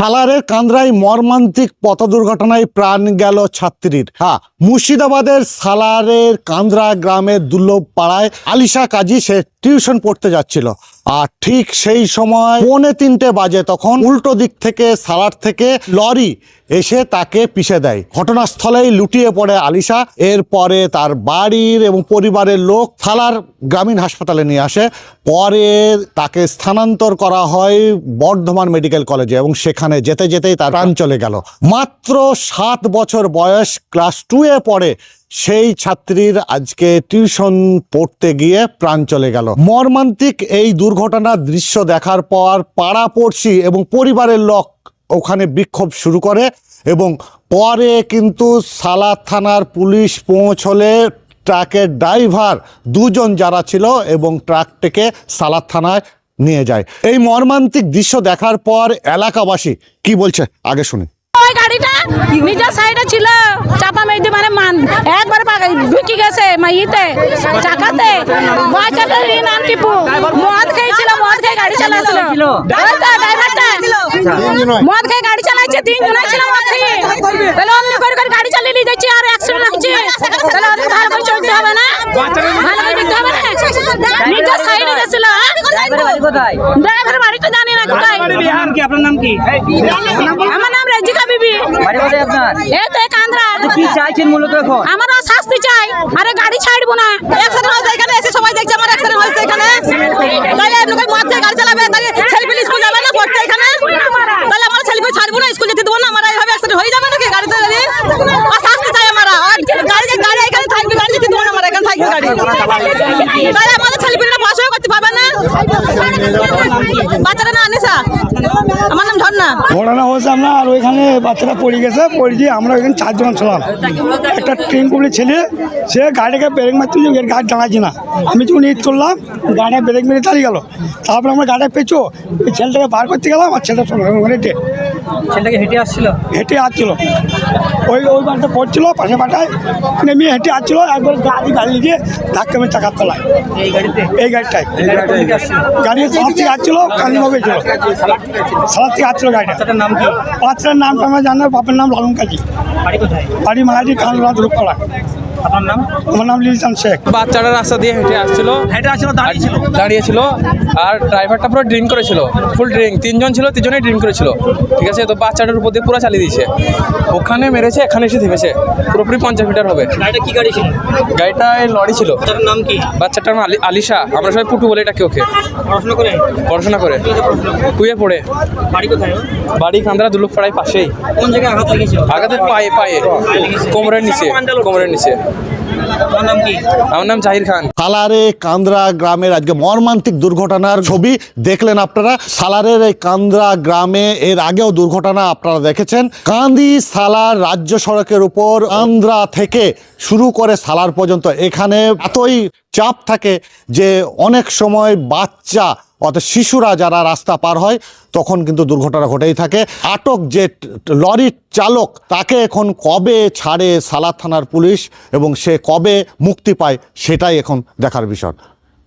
সালারের কান্দ্রায় মর্মান্তিক পথ দুর্ঘটনায় প্রাণ গেল ছাত্রীর। হ্যাঁ মুর্শিদাবাদের সালারের কান্দ্রা গ্রামের দুর্লভ পাড়ায় আলিশা কাজী সে টিউশন পড়তে যাচ্ছিল। আর ঠিক সেই সময় পৌনে তিনটে বাজে তখন উল্টো দিক থেকে সালার থেকে লরি এসে তাকে পিষে দেয়। ঘটনাস্থলেই লুটিয়ে পড়ে আলিশা। এরপরে তার বাড়ির এবং পরিবারের লোক সালার গ্রামীণ হাসপাতালে নিয়ে আসে। পরে তাকে স্থানান্তর করা হয় বর্ধমান মেডিকেল কলেজে এবং সেখানে যেতে যেতেই তার প্রাণ চলে গেল। মাত্র সাত বছর বয়স, ক্লাস টুয়ে পড়ে সেই ছাত্রীর আজকে টিউশন পড়তে গিয়ে প্রাণ চলে গেল। মর্মান্তিক এই দুর্ঘটনার দৃশ্য দেখার পর পাড়াপড়শি এবং পরিবারের লোক ওখানে বিক্ষোভ শুরু করে এবং পরে কিন্তু সালাদ থানার পুলিশ পৌঁছলে ট্রাকের ড্রাইভার দুজন যারা ছিল এবং ট্রাকটিকে সালাদ থানায় নিয়ে যায়। এই মর্মান্তিক দৃশ্য দেখার পর এলাকাবাসী কি বলছে? আগে শুনি গাড়িটা নিজের সাইডে ছিল। চাপা মানে মান গেছে মাইতে চাকাতে বাচ্চাটার এই নাম টিপু মদ খেয়েছিল মদ খেয়ে গাড়ি চালাচ্ছিল ওই তো ড্রাইভারটা মদ খেয়ে গাড়ি চালাচ্ছে তিন জন ছিল মদ খেয়ে তাহলে অমনি করে করে গাড়ি চালিয়ে নিয়ে যাচ্ছে আর অ্যাক্সিডেন্ট হচ্ছে তাহলে ওদের ভালো করে চলতে হবে না ভালো করে দেখতে হবে না নিজের সাইডে গেছিল ড্রাইভারের বাড়ি কোথায় ড্রাইভার বাড়িটা জানি না কোথায় আপনার নাম কি আপনার নাম কি আমার নাম রেজিকা বিবি বাড়ি কোথায় আপনার? এই তো কান্দ্রা কি চাইছেন মূলত এখন? আমারও শাস্তি চাই। আরে গাড়ি ছাড়বো না। অ্যাক্সিডেন্ট হয়েছে এখানে এসে সবাই দেখছে আমার অ্যাক্সিডেন্ট হয়েছে এখানে। তাহলে আপনাকে মদ গাড়ি চালাবে তাহলে ছেলে স্কুল যাবে না পড়তে এখানে? তাহলে আমার ছেলে ছাড়বো না স্কুল যেতে দেবো না আমার এইভাবে অ্যাক্সিডেন্ট হয়ে যাবে নাকি গাড়িতে আর শাস্তি চাই আমরা গাড়ি গাড়ি এখানে থাকবে গাড়ি যেতে দেবো না আমার এখানে থাকবে গাড়ি। তাহলে আমাদের ছেলে পেলেরা পড়াশোনা করতে পারবে না? আমার নাম ঝর্ণা ঘটনা হয়েছে আমরা, আর ওইখানে বাচ্চাটা পড়ে গেছে, পড়ে গিয়ে আমরা ওইখানে চারজন ছিলাম। একটা ট্রেন কুবলি ছেলে, সে গাড়িটাকে ব্রেক মারতে যে এর গাড়ি দাঁড়াচ্ছি না আমি যখন ঈদ করলাম গাড়িটা ব্রেক মেরে দাঁড়িয়ে গেল। তারপরে আমরা গাড়িটা পেঁচো ওই ছেলেটাকে বার করতে গেলাম, আর ছেলেটা ওখানে ডেট ছেলেটাকে হেঁটে আসছিল? হেঁটে আসছিল। ওই ওই বাড়িটা পড়ছিল পাশে পাটায় নেমে হেঁটে আসছিল একবার গাড়ি গাড়ি গিয়ে ধাক্কা মেরে চাকার তলায়। এই গাড়িতে? এই গাড়িটায়। গাড়ি সালাদ থেকে আসছিল কালীবাগে ছিল। সালাদ থেকে আসছিল গাড়িটা। নাম কি? বাচ্চার নামটা আমরা জানি বাপের নাম লালন কাজী বাড়ি কোথায়? বাড়ি মাহাজি খানরা আপনার নাম? আমার নাম লিলচান শেখ। বাচ্চাটা রাস্তা দিয়ে হেঁটে আসছিল। হেঁটে আসছিল দাঁড়িয়েছিল দাঁড়িয়েছিল। আর ড্রাইভারটা পুরো ড্রিঙ্ক করেছিল। ফুল ড্রিঙ্ক তিনজন ছিল তিনজনেই ড্রিঙ্ক করেছিল। ঠিক আছে তো বাচ্চাটার উপর দিয়ে পুরো চালিয়ে দিয়েছে। ওখানে মেরেছে এখানে এসে থেমেছে। পুরোপুরি পঞ্চাশ মিটার হবে। গাড়িটা কি গাড়ি ছিল? গাড়িটা লরি ছিল। নাম কি? বাচ্চাটার নাম আলি- আলিশা। আমরা সবাই পুটু বলে এটাকে ওকে। পড়াশোনা করে? পড়াশোনা করে। টুয়ে পড়ে। বাড়ি কোথায়? বাড়ি কান্দারা দুলুক পাড়ায় পাশেই। কোন জায়গায় আঘাত লেগেছিল? আগাতে পায়ে পায়ে। কোমরের নিচে কোমরের নিচে। আপনার নাম কি আমার নাম জাহির খান। সালারে কান্দ্রা গ্রামের আজকে মর্মান্তিক দুর্ঘটনার ছবি দেখলেন আপনারা। সালারের এই কান্দ্রা গ্রামে এর আগেও দুর্ঘটনা আপনারা দেখেছেন। কান্দি সালার রাজ্য সড়কের উপর আন্দ্রা থেকে শুরু করে সালার পর্যন্ত এখানে এতই চাপ থাকে যে অনেক সময় বাচ্চা অর্থাৎ শিশুরা যারা রাস্তা পার হয় তখন কিন্তু দুর্ঘটনা ঘটেই থাকে। আটক যে লরির চালক তাকে এখন কবে ছাড়ে সালাদ থানার পুলিশ এবং সে কবে মুক্তি পায় সেটাই এখন দেখার বিষয়।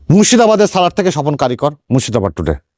মুর্শিদাবাদের সালার থেকে স্বপন কারিকর মুর্শিদাবাদ টুডে